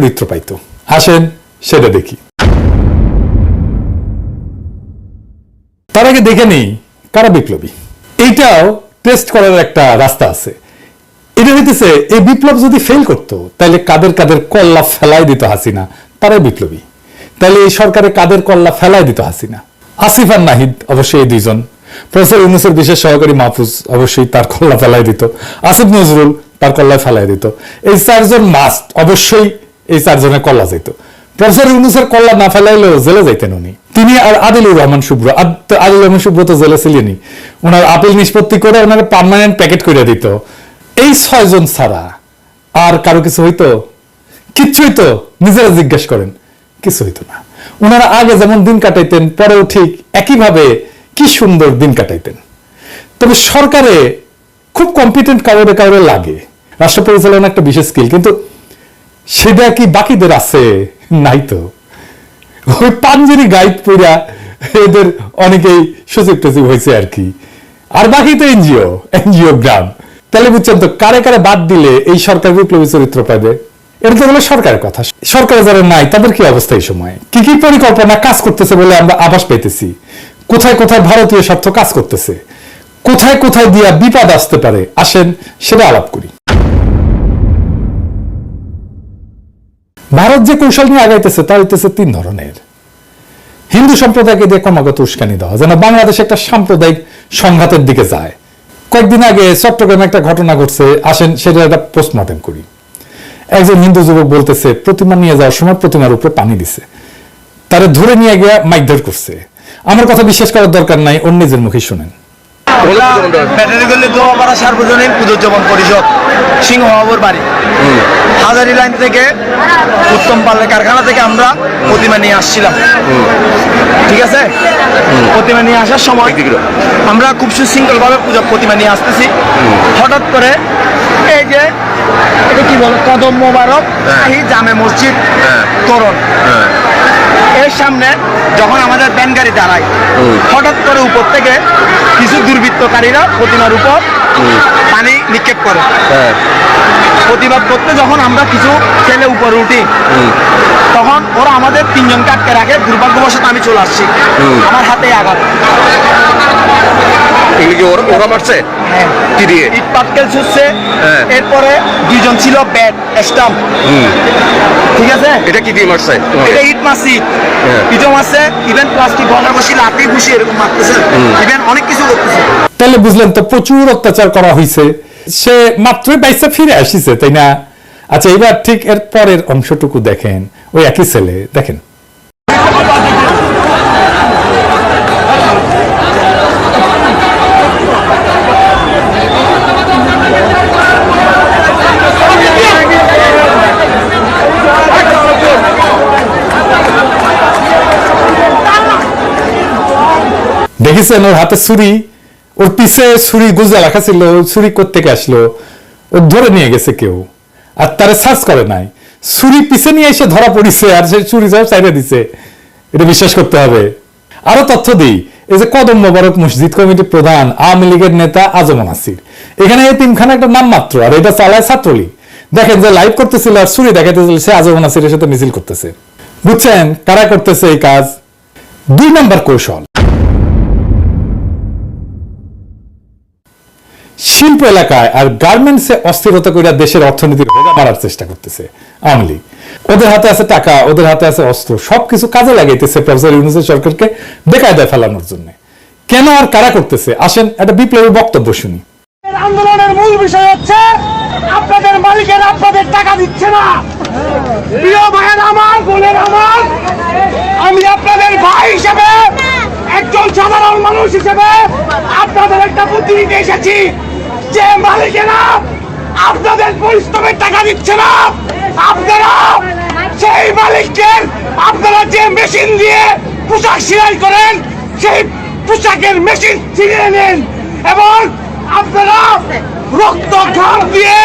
চরিত্র পাইতো। আসেন, সেটা দেখি। তার আগে দেখে নেই কারা বিপ্লবী। এইটাও টেস্ট করার একটা রাস্তা আছে। এটা হইতেছে, এই বিপ্লব যদি ফেল করতো তাহলে কাদের কাদের কল্লা ফেলাই দিত হাসিনা, তারাই বিপ্লবী। তাহলে এই সরকারে কাদের কল্লা ফেলাই দিত হাসিনা? আসিফ আর নাহিদ অবশ্যই এই দুইজন। প্রফেসর ইউনুসের বিশেষ সহকারী মাহফুজ অবশ্যই তার কল্লা ফেলাই দিত। আসিফ নজরুল তার কল্লায় ফেলাই দিত। এই চারজন মাস্ট অবশ্যই এই চারজনের কল্লা যেত প্রফেসর ইউনুসের কল্লা না ফেলাইলেও জেলে যাইতেন উনি। তিনি আর আদিলুর রহমান শুভ্র, আদ- আদিলুর রহমান শুভ্র তো জেলে ছিলেনই। ওনার আপিল নিষ্পত্তি করে ওনার পার্মানেন্ট প্যাকেট করে দিত। এই ছয়জন ছাড়া আর কারও কিছু হইতো? কিচ্ছুই তো নিজেরা জিজ্ঞেস করেন, কিছু হইতো না। ওনারা আগে যেমন দিন কাটাইতেন, পরেও ঠিক একইভাবে কি সুন্দর দিন কাটাইতেন। তবে সরকারে খুব কম্পিটেন্ট কাউরে কাউরে লাগে। রাষ্ট্র পরিচালনা একটা বিশেষ স্কিল কিন্তু সেটা কি বাকিদের আছে? নাই তো। ওই পাঞ্জেরি গাইড পইরা এদের অনেকেই সচিব টচিব হয়েছে আর কি। আর বাকি তো এনজিও এনজিও গ্রাম। তাহলে বুঝছেন তো, কারে কারে বাদ দিলে এই সরকার বিপ্লবী চরিত্র পাবে এটা তো হলো সরকারের কথা। সরকারে যারা নাই, তাদের কি অবস্থা এই সময়? কি কি পরিকল্পনা কাজ করতেছে বলে আমরা আভাস পেতেছি কোথায় কোথায় ভারতীয় স্বার্থ কাজ করতেছে? কোথায় কোথায় দিয়া বিপদ আসতে পারে? আসেন, সেটা আলাপ করি। ভারত যে কৌশল নিয়ে আগাইতেছে, তা হইতেছে তিন ধরনের। হিন্দু সম্প্রদায়কে দিয়ে ক্রমাগত উস্কানি দেওয়া, যেন বাংলাদেশ একটা সাম্প্রদায়িক সংঘাতের দিকে যায়। কয়েকদিন আগে চট্টগ্রামে একটা ঘটনা ঘটছে, আসেন সেটা একটা পোস্টমর্টেম করি। একজন হিন্দু যুবক বলতেছে, প্রতিমা নিয়ে যাওয়ার সময় প্রতিমার উপরে পানি দিছে। তারা ধরে নিয়ে গিয়ে মাইকধর করছে। আমার কথা বিশ্বাস করার দরকার নাই ওর নিজের মুখে শুনেন। ব্যাটারিগল্লি দোয়াপাড়া সার্বজনীন পুজোজ্জীবন পরিষদ সিংহবাবুর বাড়ি। হাজারি লাইন থেকে উত্তম পাল্লে কারখানা থেকে আমরা প্রতিমা নিয়ে আসছিলাম। ঠিক আছে? প্রতিমা নিয়ে আসার সময় আমরা খুব সুশৃঙ্খল ভাবে পূজা প্রতিমা নিয়ে আসতেছি। হঠাৎ করে এই যে এটা কি বলে? কদম মোবারক এই জামে মসজিদ তোরণ। এর সামনে যখন আমাদের ব্যান গাড়ি দাঁড়ায় হঠাৎ করে উপর থেকে কিছু দুর্বৃত্তকারীরা প্রতিমার উপর পানি নিক্ষেপ করে। প্রতিবাদ করতে যখন আমরা কিছু ছেলে উপরে উঠি তখন ওরা আমাদের তিনজনকে আটকে রাখে। দুর্ভাগ্যবশত আমি চলে আসছি। আমার হাতে আঘাত। ওরা মারছে হ্যাঁ। কি দিয়ে? ইট পাটকেল ছুটছে হ্যাঁ। এরপরে দুইজন ছিল ব্যাট স্টাম্প। ঠিক আছে? এটা কি দিয়ে মারছে? এটা ইট মারছি হ্যাঁ। ইটও মারছে ইভেন প্লাস্টিক বসি লাঠি ঘুষি এরকম মারতেছে। ইভেন অনেক কিছু করতেছে। তাহলে বুঝলেন তো প্রচুর অত্যাচার করা হয়েছে সে মাত্রই বাইসে ফিরে আসিছে তাই না? আচ্ছা এবার ঠিক এর পরের অংশটুকু দেখেন। ওই একই ছেলে দেখেন। দেখেছেন ওর হাতে ছুরি? ওর পিছে ছুরি গুজা রাখা ছিল ছুরি কোত্থেকে আসলো? ও ধরে নিয়ে গেছে কেউ। আর তারে সার্চ করে নাই। ছুরি পিছে নিয়ে এসে ধরা পড়িছে আর সে ছুরি সব চাইরে দিছে। এটা বিশ্বাস করতে হবে। আরও তথ্য দিই। এই যে কদম মোবারক মসজিদ কমিটির প্রধান আওয়ামী লীগের নেতা আজম নাসির। এখানে এই তিনখানা একটা নাম মাত্র, আর এটা চালায় ছাত্রলীগ। দেখেন যে লাইভ করতেছিল আর ছুরি দেখাইতেছিল সে আজম নাসিরের সাথে মিছিল করতেছে। বুঝছেন কারা করতেছে এই কাজ? দুই নম্বর কৌশল। শিল্প এলাকায় আর গার্মেন্টসে অস্থিরতা করে দেশের অর্থনীতির হোগা মারার চেষ্টা করতেছে আওয়ামী ওদের হাতে আছে টাকা, ওদের হাতে আছে অস্ত্র, সবকিছু কাজে লাগাইতেছে প্রফেসর ইউনুসের সরকারকে বেকায়দায় ফেলানোর জন্য। কেন আর কারা করতেছে? আসেন একটা বিপ্লবী বক্তব্য শুনি। আন্দোলনের মূল বিষয় হচ্ছে, আপনাদের মালিকের আপনাদের টাকা দিচ্ছে না। প্রিয় ভাইয়ের আমার, বোনের আমার, আমি আপনাদের ভাই হিসেবে একজন সাধারণ মানুষ হিসেবে আপনাদের একটা বুদ্ধি দিতে এসেছি যে মালিকেরা আপনাদের পরিশ্রমের টাকা দিচ্ছে না। আপনারা সেই মালিককে আপনারা যে মেশিন দিয়ে পোশাক সেলাই করেন, সেই পোশাকের মেশিন ছিনিয়ে নেন এবং আপনারা রক্ত ঘাম দিয়ে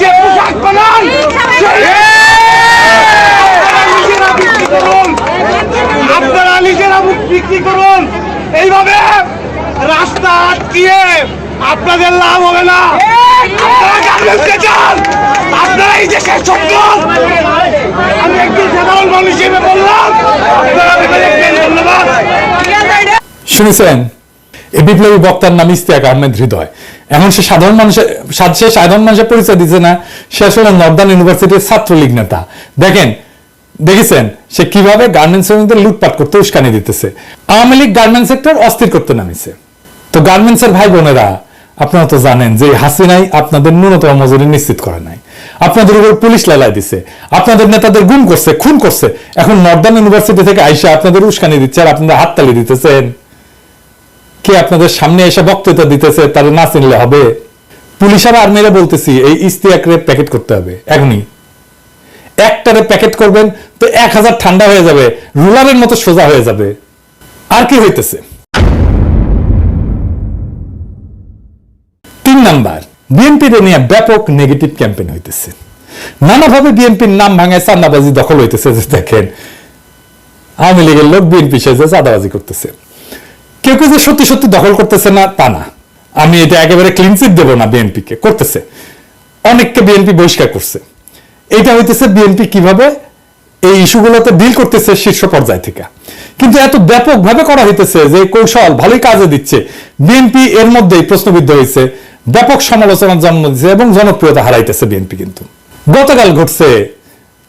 যে পোশাক বানান আপনারা নিজের আমুক বিক্রি করুন। এইভাবে রাস্তা আটকিয়ে আপনাদের লাভ হবে না। আপনারা এই দেশে ছোট্ট আমি একজন সাধারণ মানুষ হিসেবে বললাম ধন্যবাদ। শুনেছেন? এ বিপ্লবী বক্তার নাম ইস্তিয়াক আহমেদ হৃদয়। এমন সে সাধারণ মানুষের সে সাধারণ মানুষের পরিচয় দিচ্ছে না, সে আসলে নর্দার্ন ইউনিভার্সিটির ছাত্রলীগ নেতা। দেখেন দেখেছেন? সে কীভাবে গার্মেন্টস শ্রমিকদের লুটপাট করতে উস্কানি দিতেছে। আওয়ামী লীগ গার্মেন্টস সেক্টর অস্থির করতে নামিছে তো গার্মেন্টস এর ভাই বোনেরা আপনারা তো জানেন যে হাসিনাই আপনাদের ন্যূনতম মজুরি নিশ্চিত করে নাই। আপনাদের উপর পুলিশ লালাই দিছে। আপনাদের নেতাদের গুম করছে, খুন করছে। এখন নর্দার্ন ইউনিভার্সিটি থেকে আইসা আপনাদের উস্কানি দিচ্ছে আর আপনাদের হাততালি দিতেছেন। কে আপনাদের সামনে এসে বক্তৃতা দিতেছে তারা না চিনলে হবে? পুলিশ আর আর্মিরা বলতেছি, এই ইস্তিয়াকরে প্যাকেট করতে হবে। এখনই। একটারে প্যাকেট করবেন, তো এক হাজার ঠান্ডা হয়ে যাবে, রুলারের মতো সোজা হয়ে যাবে। আর কি হইতেছে? তিন নাম্বার, বিএনপির নিয়ে ব্যাপক নেগেটিভ ক্যাম্পেইন হইতেছে। নানাভাবে বিএনপির নাম ভাঙায় চান্দাবাজি দখল হইতেছে, যে দেখেন। আওয়ামী লীগের লোক বিএনপি সেজে চাঁদাবাজি করতেছে। কেউ কেউ যে সত্যি সত্যি দখল করতেছে না, তা না। আমি এটা একেবারে ক্লিনচিট দেবো না বিএনপিকে, করতেছে। অনেককে বিএনপি বহিষ্কার করছে। এটা হইতেছে বিএনপি কীভাবে এই ইস্যুগুলোতে ডিল করতেছে শীর্ষ পর্যায় থেকে। কিন্তু এত ব্যাপকভাবে করা হইতেছে যে কৌশল ভালোই কাজে দিচ্ছে। বিএনপি এর মধ্যেই প্রশ্নবিদ্ধ হয়েছে ব্যাপক সমালোচনার জন্ম দিচ্ছে এবং জনপ্রিয়তা হারাইতেছে বিএনপি কিন্তু। গতকাল ঘটছে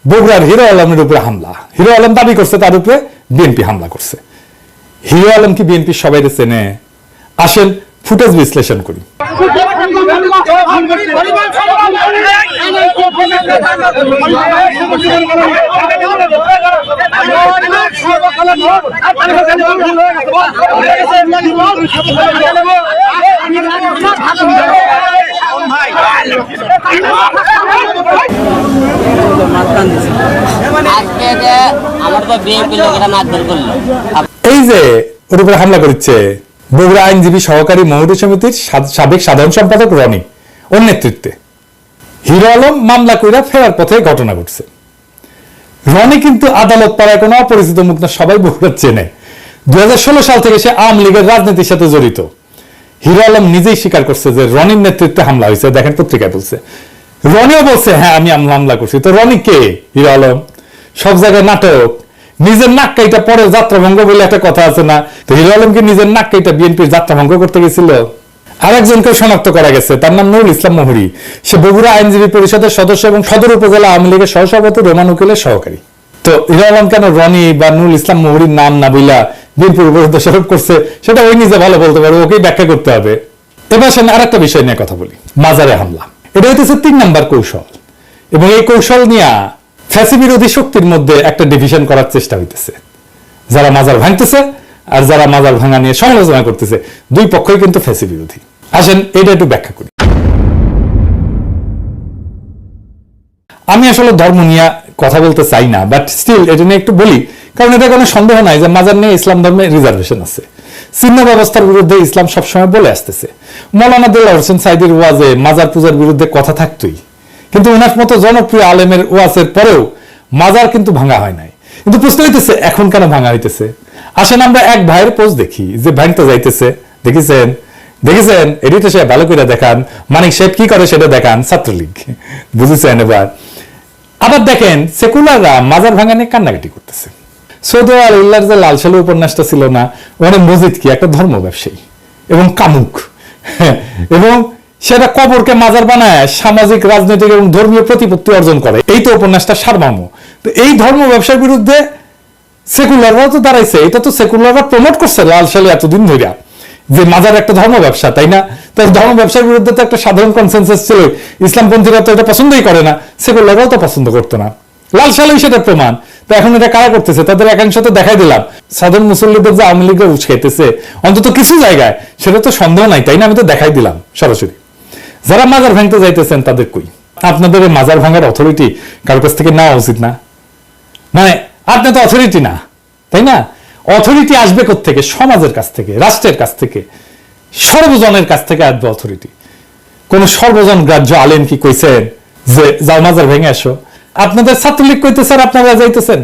বগুড়ার হিরো আলমের উপরে হামলা। হিরো আলম দাবি করছে তার উপরে বিএনপি হামলা করছে। হিরো আলম কি বিএনপি সবাই চেনে? আসেন ফুটেজ বিশ্লেষণ করি। এই যে ওর উপরে হামলা করছে, বগুড়া আইনজীবী সহকারী মহিলা সমিতির সাবেক সাধারণ সম্পাদক রনি। ওর নেতৃত্বে। হিরো আলম মামলা কইরা ফেরার পথে ঘটনা ঘটছে। রনি কিন্তু আদালত পাড়ায় কোনো অপরিচিত মুখ না, সবাই বগুড়া চেনে। দুই হাজার ষোলো সাল থেকে সে আওয়ামী লীগের রাজনীতির সাথে জড়িত। হিরো আলম নিজেই স্বীকার করছে যে রনির নেতৃত্বে হামলা হয়েছে। দেখেন পত্রিকায় বলছে, রনিও বলছে হ্যাঁ আমি হামলা করছি। তো রনি কে? হিরো আলম। সব জায়গায় নাটক। নিজের নাক কাইটা পরে যাত্রাভঙ্গ বলে একটা কথা আছে না? তো হিরো আলম কি নিজের নাক কাইটা বিএনপির যাত্রাভঙ্গ করতে গেছিল? আরেকজনকে শনাক্ত করা গেছে। তার নাম নুরুল ইসলাম মহুরি। সে বগুড়া আইনজীবী পরিষদের সদস্য এবং সদর উপজেলা আওয়ামী লীগের সহসভাপতি রোমান উকিলের সহকারী। তো হিরো কেন রনি বা নুরুল ইসলাম মহুরির নাম না বইলা বিএনপির উপর দোষারোপ করছে, সেটা ওই নিজে ভালো বলতে পারে ওকেই ব্যাখ্যা করতে হবে। এবার সামনে আর একটা বিষয় নিয়ে কথা বলি, মাজারে হামলা। এটা হইতেছে তিন নাম্বার কৌশল। এবং এই কৌশল নিয়ে ফ্যাসি বিরোধী শক্তির মধ্যে একটা ডিভিশন করার চেষ্টা হইতেছে। যারা মাজার ভাঙতেছে আর যারা মাজার ভাঙা নিয়ে সমালোচনা করতেছে, দুই পক্ষই কিন্তু ফ্যাসি বিরোধী আসেন এটা একটু ব্যাখ্যা করি। আমি আসলে ধর্ম নিয়ে কথা বলতে চাই না বাট স্টিল এটা নিয়ে একটু বলি, কারণ এটা কোনো সন্দেহ নাই যে মাজার নিয়ে ইসলাম ধর্মে রিজার্ভেশন আছে। চিহ্ন ব্যবস্থার বিরুদ্ধে ইসলাম সবসময় বলে আসতেছে। মৌলানা দিল্লা হোসেন সাইদের ওয়াজে মাজার পূজার বিরুদ্ধে কথা থাকতোই। কিন্তু ওনার মতো জনপ্রিয় আলেমের ওয়াজের পরেও মাজার কিন্তু ভাঙা হয় নাই। কিন্তু প্রশ্ন হইতেছে, এখন কেন ভাঙা হইতেছে? আসেন, আমরা এক ভাইয়ের পোস্ট দেখি, যে ভাঙতে যাইতেছে। দেখেছেন? দেখেছেন? এডিটর সাহেব ভালো করে দেখান। মানিক সাহেব কি করে সেটা দেখান? ছাত্রলীগ। বুঝেছেন এবার? আবার দেখেন, সেকুলাররা মাজার ভাঙা নিয়ে কান্নাকাটি করতেছে। সৌদ উল্লার যে লাল সালু উপন্যাসটা ছিল না, ওখানে মসজিদ কি? একটা ধর্ম ব্যবসায়ী এবং কামুক এবং সেটা কবরকে মাজার বানায়, সামাজিক, রাজনৈতিক এবং ধর্মীয় প্রতিপত্তি অর্জন করে। এই তো উপন্যাসটা সারমর্ম। তো এই ধর্ম ব্যবসার বিরুদ্ধে সেকুলাররাও তো দাঁড়াইছে, এটা তো সেকুলাররা প্রমোট করছে লাল সালে এতদিন ধরিয়া যে মাজার একটা ধর্ম ব্যবসা তাই না? তাই ধর্ম ব্যবসার বিরুদ্ধে তো একটা সাধারণ কনসেন্সাস ছিল। ইসলামপন্থীরা তো এটা পছন্দই করে না সেকুলাররাও তো পছন্দ করতো না। লাল সালেই সেটা প্রমাণ। তো এখন এটা কারা করতেছে? তাদের একাংশ তো দেখাই দিলাম। সাধারণ মুসল্লিদের যে আওয়ামী লীগের উৎসাইতেছে অন্তত কিছু জায়গায়, সেটা তো সন্দেহ নাই, তাই না? আমি তো দেখাই দিলাম, সরাসরি। যারা মাজার ভাঙতে যাইতেছেন, তাদের কই? আপনাদের মাজার ভাঙার অথরিটি কারোর কাছ থেকে নেওয়া উচিত না? মানে আপনি তো অথরিটি না, তাই না? অথরিটি আসবে থেকে সমাজের কাছ থেকে, রাষ্ট্রের কাছ থেকে, সর্বজনের কাছ থেকে আসবে অথরিটি কোন সর্বজন গ্রাহ্য আলেন কি কইছেন যে, যাও মাজার ভেঙে আসো আপনাদের ছাত্রলীগ কইতেছেন আপনারা যাইতেছেন।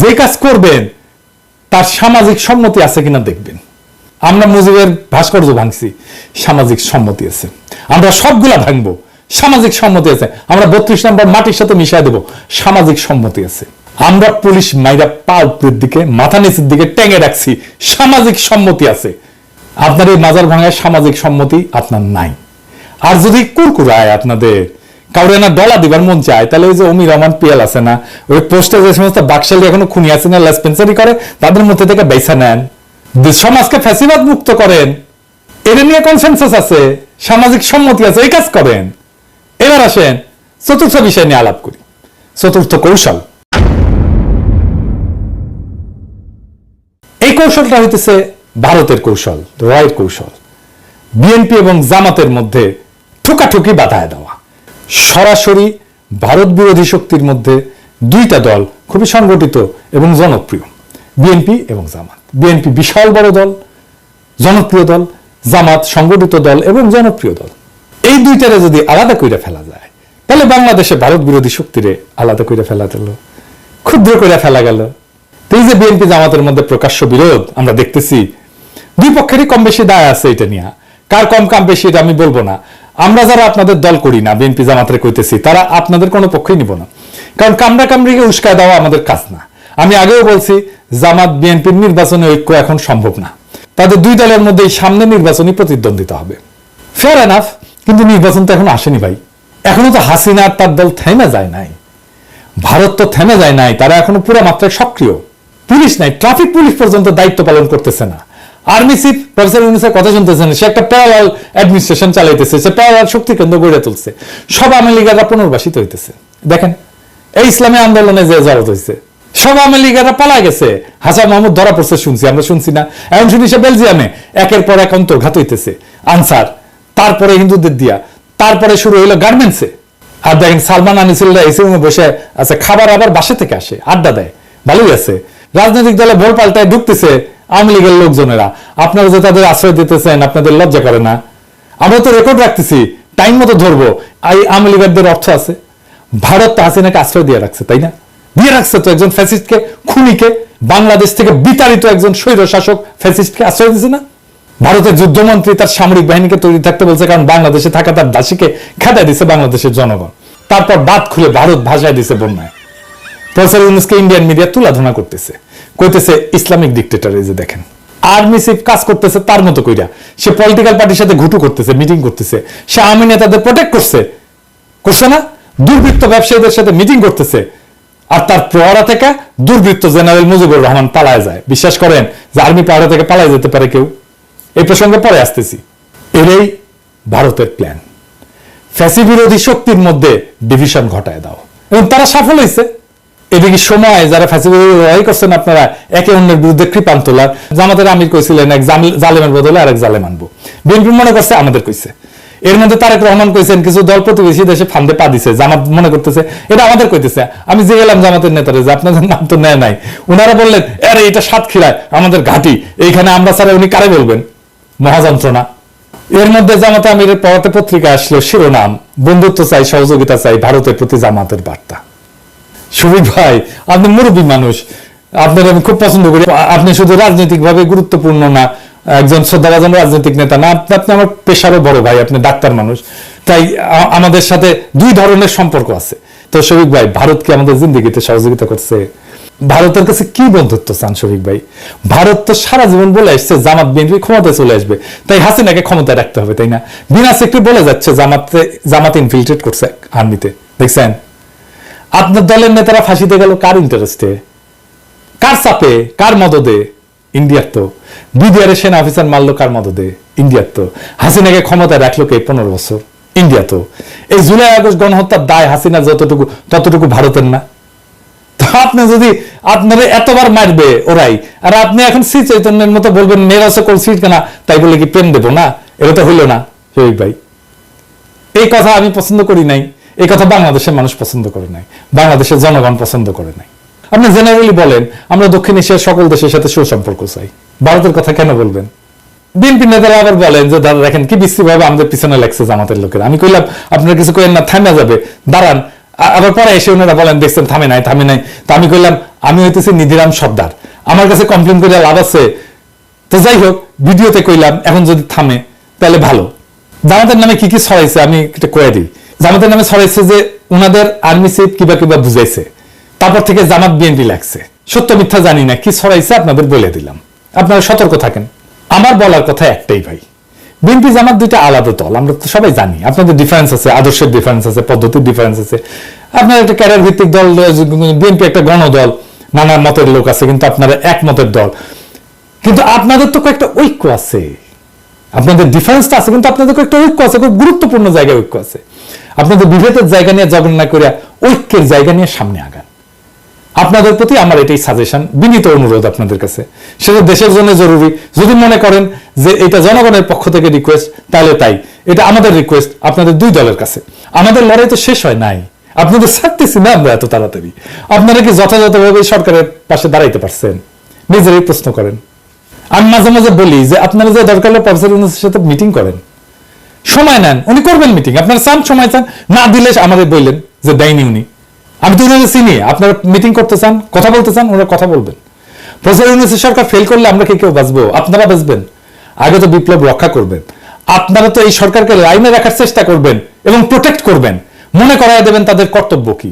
যে কাজ করবেন, তার সামাজিক সম্মতি আছে কিনা দেখবেন। আমরা মুজিবের ভাস্কর্য ভাঙছি, সামাজিক সম্মতি আছে। আমরা সবগুলা ভাঙবো, সামাজিক সম্মতি আছে। আমরা বত্রিশ নম্বর মাটির সাথে মিশাই দেব, সামাজিক সম্মতি আছে। আমরা পুলিশ মাইরা পা উপরের দিকে, মাথা নিচের দিকে টেঙে রাখছি। সামাজিক সম্মতি আছে। আপনার এই মাজার ভাঙায় সামাজিক সম্মতি আপনার নাই। আর যদি কুরকুরায় আপনাদের কাউরে না ডলা দিবার মন চায়, তাহলে ওই যে অমি রহমান পিয়াল আছে না, ওই পোস্টে যে সমস্ত বাকশালী এখনও খুনি আছে না, লেসপেন্সারি করে, তাদের মধ্যে থেকে বেসা নেন। সমাজকে ফ্যাসিবাদ মুক্ত করেন এটা নিয়ে কনসেনসাস আছে, সামাজিক সম্মতি আছে, এই কাজ করেন। এবার আসেন, চতুর্থ বিষয় নিয়ে আলাপ করি। চতুর্থ কৌশল। এই কৌশলটা হইতেছে ভারতের কৌশল, রয়ের কৌশল। বিএনপি এবং জামাতের মধ্যে ঠোকাঠুকি বাধায় দেওয়া। সরাসরি ভারত বিরোধী শক্তির মধ্যে দুইটা দল খুবই সংগঠিত এবং জনপ্রিয়, বিএনপি এবং জামাত। বিএনপি বিশাল বড় দল, জনপ্রিয় দল, জামাত সংগঠিত দল এবং জনপ্রিয় দল। এই দুইটারে যদি আলাদা কইরা ফেলা যায়, তাহলে বাংলাদেশে ভারত বিরোধী শক্তিরে আলাদা কইরা ফেলা গেল, ক্ষুদ্র কইরা ফেলা গেল। এই যে বিএনপি জামাতের মধ্যে প্রকাশ্য বিরোধ, আমরা দেখতেছি দুই পক্ষেরই কম বেশি দায় আছে এটা নিয়ে। কার কম কাম বেশি এটা আমি বলব না। আমরা যারা আপনাদের দল করি না, বিএনপি জামাতের কইতেছি, তারা আপনাদের কোনো পক্ষই নিব না। কারণ কামড়া কামড়িকে উস্কায় দেওয়া আমাদের কাজ না। আমি আগেও বলছি, জামাত, বিএনপির নির্বাচনে ঐক্য এখন সম্ভব না। তাদের দুই দলের মধ্যে সামনে নির্বাচনী প্রতিদ্বন্দ্বিতা হবে। ফেয়ার এনাফ কিন্তু নির্বাচন তো এখন আসেনি ভাই। এখনও তো হাসিনা তার দল থেমে যায় নাই। ভারত তো থেমে যায় নাই, তারা এখনও পুরো মাত্রায় সক্রিয়। পুলিশ নাই, ট্রাফিক পুলিশ পর্যন্ত দায়িত্ব পালন করতেছে না। আর্মি চিফ প্রফেসর ইউনুসের কথা শুনতেছে না সে একটা প্যারালাল অ্যাডমিনিস্ট্রেশন চালাইতেছে, সে প্যারালাল শক্তি কেন্দ্র গড়ে তুলছে। সব আওয়ামী লীগাররা পুনর্বাসিত হইতেছে। দেখেন, এই ইসলামী আন্দোলনে যে জড়ত হয়েছে সব আওয়ামী লীগাররা পালা গেছে। হাসান মাহমুদ ধরা পড়ছে, শুনছি, আমরা শুনছি না। এখন শুনি সে বেলজিয়ামে, একের পর এক অন্তর্ঘাত হইতেছে। আনসার, তারপরে হিন্দুদের দিয়া, তারপরে শুরু হইল গার্মেন্টসে আর দেখেন, সালমান আনিসুল্লাহ এসে বসে আছে, খাবার আবার বাসা থেকে আসে, আড্ডা দেয়। ভালোই আছে। রাজনৈতিক দলে ভোল পাল্টায় ঢুকতেছে আওয়ামী লীগের লোকজনেরা। আপনারা যে তাদের আশ্রয় দিতেছেন, আপনাদের লজ্জা করে না। আমরা তো রেকর্ড রাখতেছি টাইম মতো ধরবো। এই আওয়ামী লীগারদের অর্থ আছে, ভারত তো হাসিনাকে আশ্রয় দিয়ে রাখছে, তাই না? দিয়ে রাখছে তো একজন ফ্যাসিস্টকে খুনিকে, বাংলাদেশ থেকে বিতাড়িত একজন স্বৈর শাসক ফ্যাসিস্টকে আশ্রয় দিছে না? ভারতের যুদ্ধমন্ত্রী তার সামরিক বাহিনীকে তৈরি থাকতে বলছে, কারণ বাংলাদেশে থাকা তার দাসীকে খেদায় দিছে বাংলাদেশের জনগণ। তারপর বাদ খুলে ভারত ভাষায় দিছে বন্যায়। প্রফেসর ইউনুসকে ইন্ডিয়ান মিডিয়া তুলাধনা করতেছে। কইতেছে, ইসলামিক ডিক্টেটর এই যে দেখেন আর্মি চিফ কাজ করতেছে তার মতো কইরা। সে পলিটিক্যাল পার্টির সাথে ঘুটু করতেছে মিটিং করতেছে। সে আর্মি নেতাদের প্রোটেক্ট করছে। করছে না? দুর্বৃত্ত ব্যবসায়ীদের সাথে মিটিং করতেছে। আর তার প্রহরা থেকে দুর্বৃত্ত জেনারেল মুজিবুর রহমান পালায় যায়। বিশ্বাস করেন যে আর্মি পাহাড়া থেকে পালায় যেতে পারে কেউ? এই প্রসঙ্গে পরে আসতেছি। এরই ভারতের প্ল্যান ফ্যাসি বিরোধী শক্তির মধ্যে ডিভিশন ঘটায় দাও। এবং তারা সফল হয়েছে এদিকে সময় যারা ফ্যাসি বিরোধী লড়াই করছেন আপনারা, একে অন্যের বিরুদ্ধে কৃপান তোলার। জামাতের আমির কইছিলেন, এক জালেমের বদলে আরেক জালেম আনব। বিএনপি মনে করছে আমাদের কইছে। এর মধ্যে তারেক রহমান কইছেন, কিছু দল প্রতিবেশী দেশে ফান্দে পা দিছে, জামাত মনে করতেছে, এটা আমাদের কইতেছে। আমি যে গেলাম জামাতের নেতারা, যে আপনাদের নাম তো নেয় নাই। ওনারা বললেন, আরে, এটা সাতক্ষীরায়, আমাদের ঘাটি। এইখানে আমরা ছাড়া উনি কারে বলবেন? মহাযন্ত্রণা। এর মধ্যে জামাতে আমিরের পড়াতে পত্রিকা আসলো শিরোনাম, বন্ধুত্ব চাই, সহযোগিতা চাই, ভারতের প্রতি জামাতের বার্তা। সুবিক ভাই, আপনি মুরব্বী মানুষ। আপনার আমি খুব পছন্দ করি। আপনি শুধু রাজনৈতিক ভাবে গুরুত্বপূর্ণ না, একজন শ্রদ্ধাভাজন রাজনৈতিক নেতা না, আপনি আপনি আমার পেশারও বড় ভাই, আপনি ডাক্তার মানুষ। তাই আমাদের সাথে দুই ধরনের সম্পর্ক আছে। তো শফিক ভাই, ভারত কি আমাদের জিন্দগিতে সহযোগিতা করছে? ভারতের কাছে কি বন্ধুত্ব চান শফিক ভাই? ভারত তো সারা জীবন বলে আসছে, জামাত বিএনপি ক্ষমতায় চলে আসবে। তাই হাসিনাকে ক্ষমতায় রাখতে হবে, তাই না? বিনা সেক্টর বলে যাচ্ছে, জামাতে জামাত ইনফিল্ট্রেট করছে আর্মিতে। দেখছেন? আপনার দলের নেতারা ফাঁসিতে গেল, কার ইন্টারেস্টে কার চাপে? কার মদদে? ইন্ডিয়ার তো। বিডিআর সেনা অফিসার মারলো কার মদদে? ইন্ডিয়ার তো। হাসিনাকে ক্ষমতায় রাখল কে? পনেরো বছর। ইন্ডিয়া তো। এই জুলাই, আগস্ট গণহত্যার দায় হাসিনা যতটুকু, ততটুকু ভারতের না। তো আপনি যদি আপনারা এতবার মারবে ওরাই, আর আপনি এখন শ্রী চৈতন্যের মতো বলবেন মেয়েরা সকল সিট কেনা, তাই বলে কি প্রেম দেবো না? এটা তো হইল না শহীদ ভাই। এই কথা আমি পছন্দ করি নাই। এই কথা বাংলাদেশের মানুষ পছন্দ করে নাই, বাংলাদেশের জনগণ পছন্দ করে নাই। আপনি জেনারেলি বলেন, আমরা দক্ষিণ এশিয়ার সকল দেশের সাথে সুসম্পর্ক চাই। ভারতের কথা কেন বলবেন? বিএনপি নেতারা আবার বলেন যে, দাদা দেখেন কি বিশ্রী ভাবে আমাদের পিছনে লাগছে জামাতের লোকেরা। আমি কইলাম, আপনারা কিছু করেন না থামে যাবে। দাঁড়ান আবার পরে এসে ওনারা বলেন, দেখছেন থামে নাই থামে নাই। তা আমি কইলাম, আমি হইতেছি নিধিরাম সর্দার। আমার কাছে কমপ্লেন করে লাভ আছে। তো যাই হোক, ভিডিওতে কইলাম, এখন যদি থামে, তাহলে ভালো। জামাতের নামে কি কি ছড়াইছে আমি এটা কয়ে দিই। জামাতের নামে ছড়াইছে যে ওনাদের আর্মি চিফ কিবা কিবা বুঝাইছে। তারপর থেকে জামাত বিএনপি লাগছে। সত্য মিথ্যা জানি না, কি ছড়াইছে আপনাদের বলে দিলাম। আপনারা সতর্ক থাকেন। আমার বলার কথা একটাই ভাই। বিএনপি জামাত দুইটা আলাদা দল, আমরা তো সবাই জানি। আপনাদের ডিফারেন্স আছে, আদর্শের ডিফারেন্স আছে, পদ্ধতির ডিফারেন্স আছে। আপনার একটা ক্যারিয়ার ভিত্তিক দল, বিএনপি একটা গণদল, নানা মতের লোক আছে, কিন্তু আপনারা এক মতের দল। কিন্তু আপনাদের তো কয়েকটা ঐক্য আছে। আপনাদের ডিফারেন্সটা আছে, কিন্তু আপনাদের একটা ঐক্য আছে, খুব গুরুত্বপূর্ণ জায়গায় ঐক্য আছে। আপনাদের বিভেদের জায়গা নিয়ে জগন না করে ঐক্যের জায়গা নিয়ে সামনে আগান। আপনাদের প্রতি আমার এটাই সাজেশন বিনীত অনুরোধ আপনাদের কাছে। সেটা দেশের জন্য জরুরি। যদি মনে করেন যে এটা জনগণের পক্ষ থেকে রিকোয়েস্ট তাহলে তাই। এটা আমাদের রিকোয়েস্ট আপনাদের দুই দলের কাছে। আমাদের লড়াই তো শেষ হয় নাই। আপনাদের ছাড়তেছি না আমরা এত তাড়াতাড়ি। আপনারা কি যথাযথভাবে সরকারের পাশে দাঁড়াইতে পারছেন? নিজেরই প্রশ্ন করেন। আমি মাঝে মাঝে বলি যে আপনারা যে দরকার হলে প্রফেসর ইউনুসের সাথে মিটিং করেন। সময় নেন, উনি করবেন মিটিং আপনারা চান, সময় চান। না দিলে আমাদের বললেন যে দেয়নি উনি। আমি তো উনাকে চিনি। আপনারা মিটিং করতে চান, কথা বলতে চান, ওনারা কথা বলবেন। প্রফেসর ইউনুসের সরকার ফেল করলে আমরা কি কেউ বাঁচবো? আপনারা বাঁচবেন। আগে তো বিপ্লব রক্ষা করবেন। আপনারা তো এই সরকারকে লাইনে রাখার চেষ্টা করবেন এবং প্রোটেক্ট করবেন। মনে করায় দেবেন তাদের কর্তব্য কি?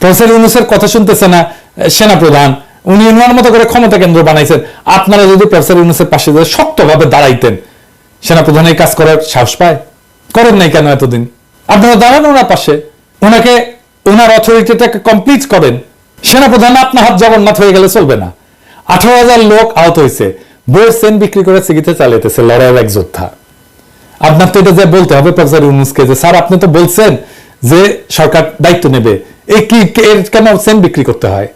প্রফেসর ইউনুসের কথা শুনতেছে না সেনা প্রধান উনি ওনার মতো করে ক্ষমতা কেন্দ্র বানাইছেন। আপনারা যদি প্রফেসর ইউনুসের পাশে যে শক্তভাবে দাঁড়াইতেন সেনা প্রধান এই কাজ করার সাহস পায়? করেন নাই কেন এতদিন? আপনারা দাঁড়ান ওনার পাশে। ওনাকে, ওনার অথরিটিটাকে কমপ্লিট করেন। সেনা প্রধান আপনার হাত জগন্নাথ হয়ে গেলে চলবে না। আঠারো হাজার লোক আহত হয়েছে। বইয়ের সেন বিক্রি করে চিকিৎসা চালাইতেছে লড়াইয়ের এক যোদ্ধা। আপনার তো এটা যে বলতে হবে প্রফেসর ইউনুসকে যে, স্যার, আপনি তো বলছেন যে সরকার দায়িত্ব নেবে। এই কি, এর কেন সেন বিক্রি করতে হয়?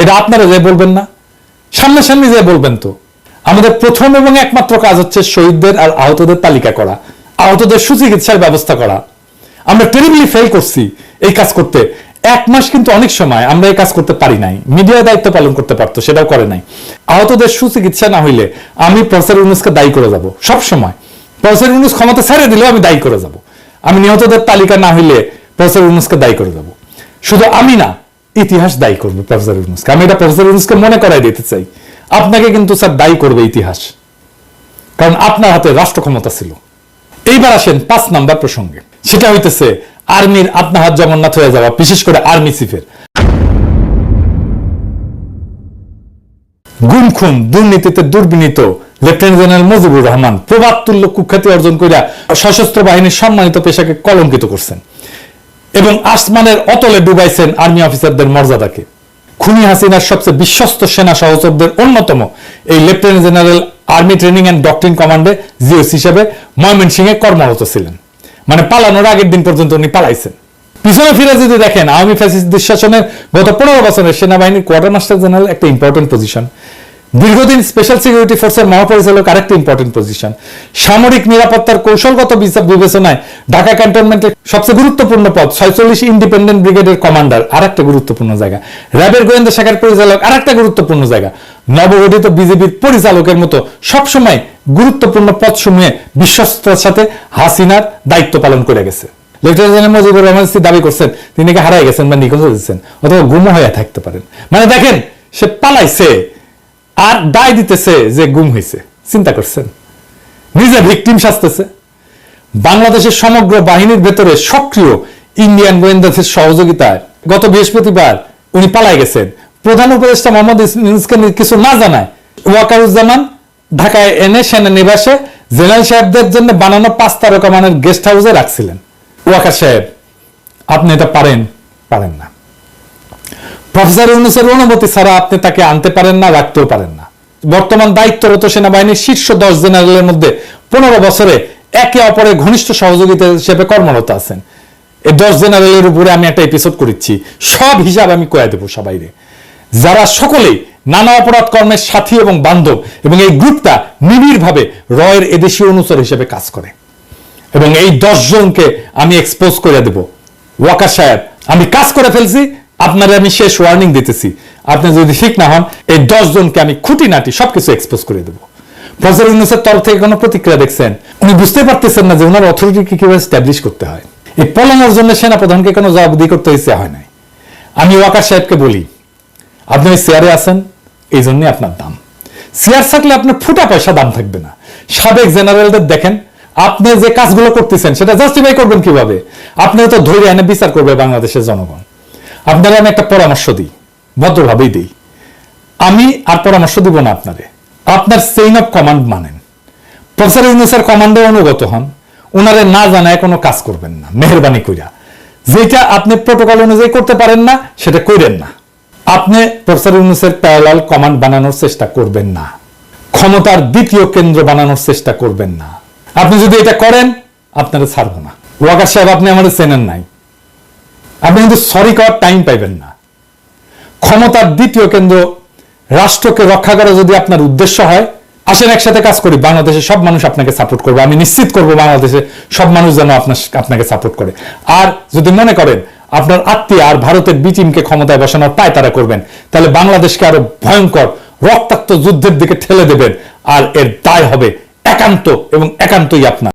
এটা আপনারা যে বলবেন না, সামনাসামনি যে বলবেন তো। আমাদের প্রথম এবং একমাত্র কাজ হচ্ছে শহীদদের আর আহতদের তালিকা করা, আহতদের সুচিকিৎসার ব্যবস্থা করা। আমরা টেরিবলি ফেল করছি এই কাজ করতে। এক মাস কিন্তু অনেক সময় আমরা এই কাজ করতে পারি নাই। মিডিয়া দায়িত্ব পালন করতে পারতো, সেটাও করে নাই। আহতদের সুচিকিৎসা না হইলে আমি প্রফেসর ইউনুসকে দায়ী করে যাব, সব সময়। প্রফেসর ইউনুস ক্ষমতা ছেড়ে দিলেও আমি দায়ী করে যাব। আমি নিহতদের তালিকা না হইলে প্রফেসর ইউনুসকে দায়ী করে যাব। শুধু আমি না ইতিহাস দায়ী করবে প্রফেসর ইউনুসকে আমি এটা প্রফেসর ইউনুসকে মনে করাই দিতে চাই। আপনাকে কিন্তু স্যার দায়ী করবে ইতিহাস। কারণ আপনার হাতে রাষ্ট্র ক্ষমতা ছিল। এইবার আসেন পাঁচ নাম্বার প্রসঙ্গে। সেটা হইতেছে আর্মির আপনার হাত জগন্নাথ হয়ে যাওয়া, বিশেষ করে আর্মি চিফের। গুম খুন দুর্নীতিতে দুর্বিনীত লেফটেন্যান্ট জেনারেল মুজিবুর রহমান প্রবাদ তুল্য কুখ্যাতি অর্জন করিয়া সশস্ত্র বাহিনীর সম্মানিত পেশাকে কলঙ্কিত করছেন। এবং আসমানের অতলে ডুবাইছেন আর্মি অফিসারদের মর্যাদাকে। খুনি হাসিনার সবচেয়ে বিশ্বস্ত সেনা সহচরদের অন্যতম এই lieutenant general army training and doctrine কমান্ডে জিওস হিসেবে ময়মনসিংহে কর্মরত ছিলেন। মানে পালানোর আগের দিন পর্যন্ত উনি পালাইছেন। পিছনে ফিরে যদি দেখেন, আওয়ামী ফ্যাসিস্ট দুঃশাসনের গত পনেরো বছরের সেনাবাহিনীর কোয়ার্টার মাস্টার জেনারেল একটা ইম্পর্টেন্ট পজিশন দীর্ঘদিন স্পেশাল সিকিউরিটি ফোর্সের মহাপরিচালক আরেকটা ইম্পর্টেন্ট পজিশন সামরিক নিরাপত্তার কৌশলগত বিচা- বিবেচনায় ঢাকা ক্যান্টনমেন্টের সবচেয়ে গুরুত্বপূর্ণ পদ ছয়চল্লিশ ইন্ডিপেন্ডেন্ট ব্রিগেডের কমান্ডার আরেকটা গুরুত্বপূর্ণ জায়গা। র্যাবের গোয়েন্দা শাখার পরিচালক, আরেকটা গুরুত্বপূর্ণ জায়গা। নবগঠিত বিজেপির পরিচালকের মতো সবসময় গুরুত্বপূর্ণ পদসমূহে বিশ্বস্ততার সাথে হাসিনার দায়িত্ব পালন করে গেছে। লেফটেন্যান্ট জেনারেল মুজিবুর রহমান দাবি করছেন, তিনি হারাই গেছেন বা নিখোঁজ হয়েছেন, অথবা গুম হয়ে থাকতে পারেন। মানে দেখেন, সে পালাইছে। আর দায় দিতেছে যে গুম হয়েছে চিন্তা করছেন? নিজে ভিকটিম সাজতেছে। বাংলাদেশের সমগ্র বাহিনীর ভেতরে সক্রিয় ইন্ডিয়ান গোয়েন্দাদের সহযোগিতায় গত বৃহস্পতিবার উনি পালাই গেছেন। প্রধান উপদেষ্টা মোহাম্মদ ইউনূসকে কিছু না জানায় ওয়াকারুজ্জামান ঢাকায় এনে সেনানিবাসে জেনারেল সাহেবদের জন্য বানানো পাঁচ তারকা মানের গেস্ট হাউসে রাখছিলেন। ওয়াকার সাহেব, আপনি এটা পারেন? পারেন না। প্রফেসর ইউনুসের অনুমতি ছাড়া আপনি তাকে আনতে পারেন না, রাখতেও পারেন না। বর্তমান দায়িত্বরত সেনাবাহিনীর শীর্ষ দশ জেনারেলের মধ্যে পনেরো বছরে একে অপরের ঘনিষ্ঠ সহযোগিতা হিসেবে কর্মরত আছেন। এই দশ জেনারেলের উপরে আমি একটা এপিসোড করেছি। সব হিসাব আমি কয়ে দেবো সবাইরে। যারা সকলেই নানা অপরাধ কর্মের সাথী এবং বান্ধব এবং এই গ্রুপটা নিবিড়ভাবে রয়ের এদেশীয় অনুচর হিসেবে কাজ করে। এবং এই দশ জনকে আমি এক্সপোজ করে দেব। ওয়াকার সাহেব, আমি কাজ করে ফেলছি আপনারা আমি শেষ ওয়ার্নিং দিতেছি। আপনি যদি ঠিক না হন, এই দশ জনকে আমি খুঁটিনাটি সবকিছু এক্সপোজ করে দেবো। প্রফেসর ইউনুসের তরফ থেকে কোনো প্রতিক্রিয়া দেখছেন? উনি বুঝতে পারতেছেন না যে ওনার অথরিটিকে কীভাবে স্ট্যাবলিশ করতে হয়। এই পলানোর জন্য সেনা প্রধানকে কোনো জবাবদিহি করতে হয়েছে হয় নাই। আমি ওয়াকার সাহেবকে বলি, আপনি ওই চেয়ারে আছেন, এই জন্য আপনার দাম। চেয়ার থাকলে আপনার ফুটা পয়সা দাম থাকবে না। সাবেক জেনারেলদের দেখেন, আপনি যে কাজগুলো করতেছেন, সেটা জাস্টিফাই করবেন কীভাবে? আপনি তো ধরে এনে বিচার করবে বাংলাদেশের জনগণ। আপনারা আমি একটা পরামর্শ দিই, ভদ্রভাবেই দিই। আমি আর পরামর্শ দিব না আপনারে। আপনার চেইন অফ কমান্ড মানেন। প্রফেসর ইউনুসের কমান্ডে অনুগত হন। ওনারে না জানায় কোনো কাজ করবেন না, মেহরবানি কইরা। যেটা আপনি প্রোটোকল অনুযায়ী করতে পারেন না, সেটা কইরেন না। আপনি প্রফেসর ইউনুসের প্যারালাল কমান্ড বানানোর চেষ্টা করবেন না। ক্ষমতার দ্বিতীয় কেন্দ্র বানানোর চেষ্টা করবেন না। আপনি যদি এটা করেন, আপনারা ছাড়বো না। ওয়াকার সাহেব, আপনি আমাদের চেনেন নাই। আপনি কিন্তু সরি করার টাইম পাইবেন না। ক্ষমতার দ্বিতীয় কেন্দ্র রাষ্ট্রকে রক্ষা করা যদি আপনার উদ্দেশ্য হয়, আসেন একসাথে কাজ করি বাংলাদেশে সব মানুষ আপনাকে সাপোর্ট করবে। আমি নিশ্চিত করব বাংলাদেশে সব মানুষ যেন আপনার আপনাকে সাপোর্ট করে। আর যদি মনে করেন আপনার আত্মীয় আর ভারতের বিচিমকে ক্ষমতায় বসানোর পায় তারা করবেন, তাহলে বাংলাদেশকে আরও ভয়ঙ্কর রক্তাক্ত যুদ্ধের দিকে ঠেলে দেবেন, আর এর দায় হবে একান্ত এবং একান্তই আপনার।